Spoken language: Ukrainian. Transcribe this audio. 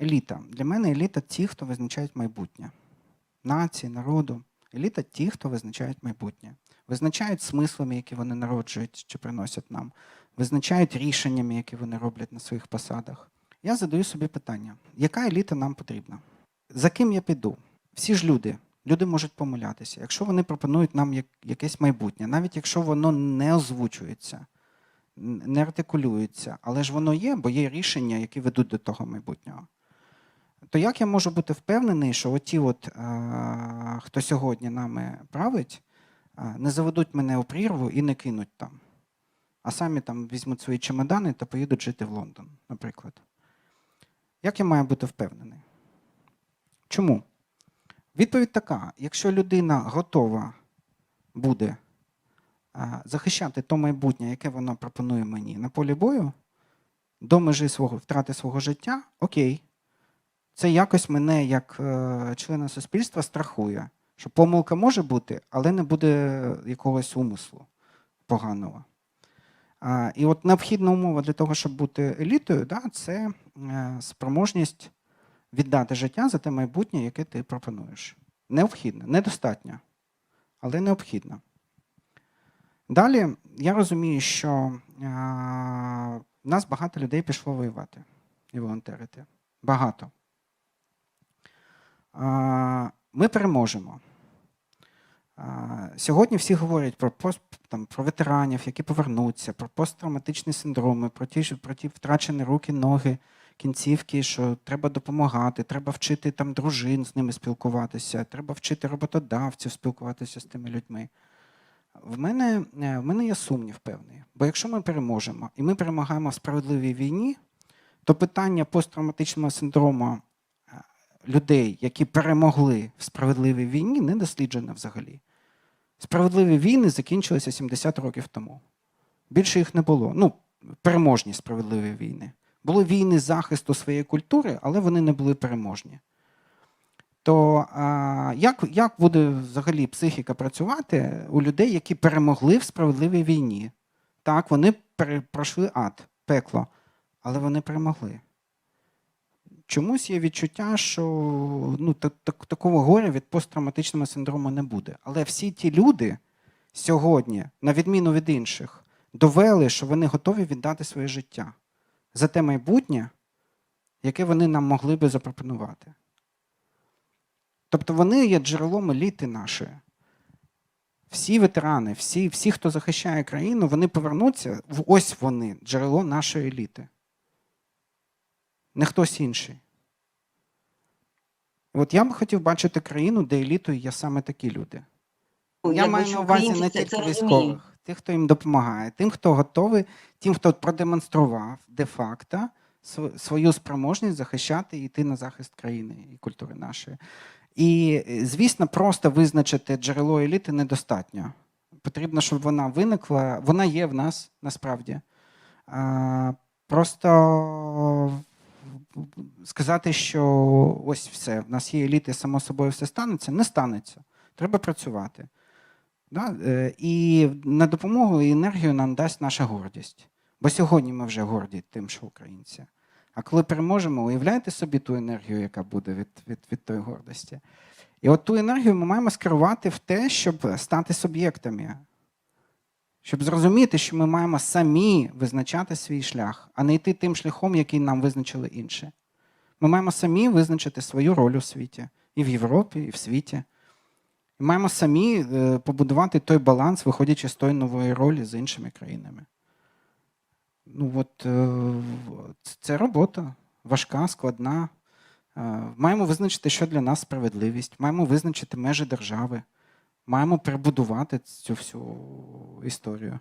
Еліта. Для мене еліта ті, хто визначають майбутнє. Нації, народу. Еліта ті, хто визначають майбутнє. Визначають смислами, які вони народжують чи приносять нам. Визначають рішеннями, які вони роблять на своїх посадах. Я задаю собі питання: яка еліта нам потрібна? За ким я піду? Всі ж люди. Люди можуть помилятися. Якщо вони пропонують нам якесь майбутнє, навіть якщо воно не озвучується, не артикулюється, але ж воно є, бо є рішення, які ведуть до того майбутнього. То як я можу бути впевнений, що оті, от, е, хто сьогодні нами править, е, не заведуть мене у прірву і не кинуть там, а самі там візьмуть свої чемодани та поїдуть жити в Лондон, наприклад. Як я маю бути впевнений? Чому? Відповідь така: якщо людина готова буде захищати то майбутнє, яке вона пропонує мені на полі бою, до межі свого втрати свого життя, окей. Це якось мене, як е, члена суспільства, страхує, що помилка може бути, але не буде якогось умислу поганого. А, і от необхідна умова для того, щоб бути елітою, да, це е, спроможність віддати життя за те майбутнє, яке ти пропонуєш. Необхідно, недостатньо, але необхідно. Далі я розумію, що е, в нас багато людей пішло воювати і волонтерити. Багато. Е, Ми переможемо. Е, Сьогодні всі говорять про, там, про ветеранів, які повернуться, про посттравматичні синдроми, про ті, про ті втрачені руки, ноги, кінцівки, що треба допомагати, треба вчити там дружин з ними спілкуватися, треба вчити роботодавців спілкуватися з тими людьми. В мене, е, в мене є сумнів певний. Бо якщо ми переможемо і ми перемагаємо в справедливій війні, то питання посттравматичного синдрому е, людей, які перемогли в справедливій війні, не досліджене взагалі. Справедливі війни закінчилися 70 років тому. Більше їх не було. Ну, переможні справедливі війни. Були війни захисту своєї культури, але вони не були переможні. То а, як, як буде взагалі психіка працювати у людей, які перемогли в справедливій війні? Так, вони пройшли ад, пекло, але вони перемогли. Чомусь є відчуття, що ну, так, так, такого горя від посттравматичного синдрому не буде. Але всі ті люди сьогодні, на відміну від інших, довели, що вони готові віддати своє життя за те майбутнє, яке вони нам могли би запропонувати. Тобто вони є джерелом еліти нашої. Всі ветерани, всі, всі, хто захищає країну, вони повернуться, в ось вони, джерело нашої еліти. Не хтось інший. От я би хотів бачити країну, де елітою є саме такі люди. Ну, Я маю на увазі не тільки військових, тих, хто їм допомагає, тим, хто готовий, тим, хто продемонстрував де-факто свою спроможність захищати і йти на захист країни і культури нашої. І, е, звісно, просто визначити джерело еліти недостатньо. Потрібно, щоб вона виникла. Вона є в нас насправді. Просто сказати, що ось все, в нас є еліти, само собою все станеться, не станеться. Треба працювати. Да? е, І на допомогу і енергію нам дасть наша гордість. Бо сьогодні ми вже горді тим, що українці. А коли переможемо, уявляєте собі ту енергію, яка буде від, від, від тої гордості. І от ту енергію ми маємо скерувати в те, щоб стати суб'єктами, щоб зрозуміти, що ми маємо самі визначати свій шлях, а не йти тим шляхом, який нам визначили інші. Ми маємо самі визначити свою роль у світі, і в Європі, і в світі. І маємо самі е, побудувати той баланс, виходячи з тої нової ролі з іншими країнами. Ну, от, е, це робота важка, складна. Е, Маємо визначити, що для нас справедливість, маємо визначити межі держави, маємо перебудувати цю всю історію.